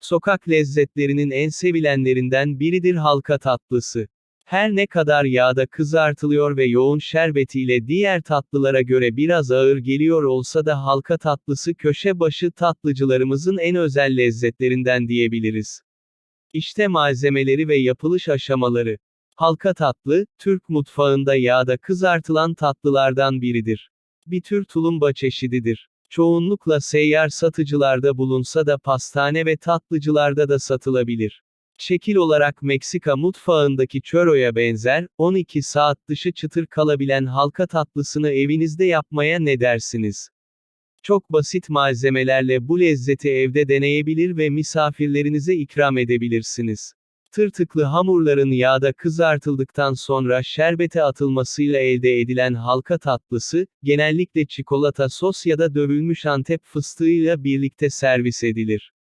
Sokak lezzetlerinin en sevilenlerinden biridir halka tatlısı. Her ne kadar yağda kızartılıyor ve yoğun şerbetiyle diğer tatlılara göre biraz ağır geliyor olsa da halka tatlısı köşe başı tatlıcılarımızın en özel lezzetlerinden diyebiliriz. İşte malzemeleri ve yapılış aşamaları. Halka tatlı, Türk mutfağında yağda kızartılan tatlılardan biridir. Bir tür tulumba çeşididir. Çoğunlukla seyyar satıcılarda bulunsa da pastane ve tatlıcılarda da satılabilir. Şekil olarak Meksika mutfağındaki churro'ya benzer, 12 saat dışı çıtır kalabilen halka tatlısını evinizde yapmaya ne dersiniz? Çok basit malzemelerle bu lezzeti evde deneyebilir ve misafirlerinize ikram edebilirsiniz. Tırtıklı hamurların yağda kızartıldıktan sonra şerbete atılmasıyla elde edilen halka tatlısı, genellikle çikolata sos ya da dövülmüş antep fıstığıyla birlikte servis edilir.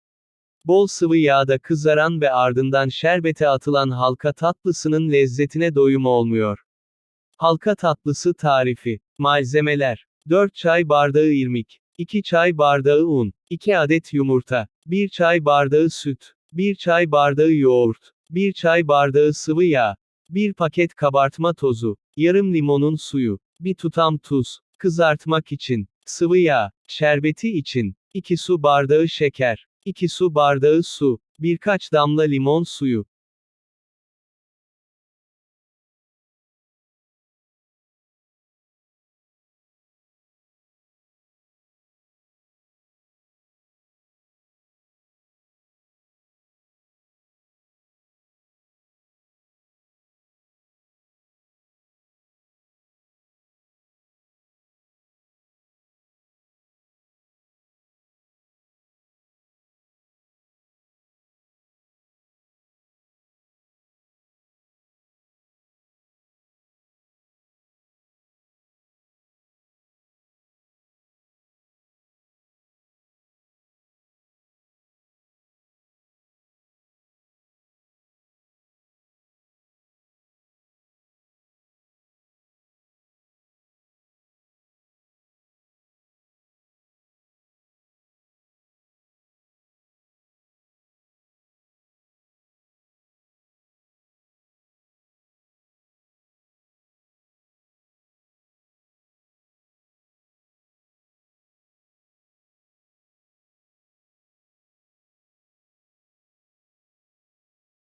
Bol sıvı yağda kızaran ve ardından şerbete atılan halka tatlısının lezzetine doyum olmuyor. Halka tatlısı tarifi. Malzemeler. 4 çay bardağı irmik, 2 çay bardağı un, 2 adet yumurta, 1 çay bardağı süt, 1 çay bardağı yoğurt, 1 çay bardağı sıvı yağ, 1 paket kabartma tozu, yarım limonun suyu, 1 tutam tuz, kızartmak için, sıvı yağ, şerbeti için, 2 su bardağı şeker, 2 su bardağı su, birkaç damla limon suyu,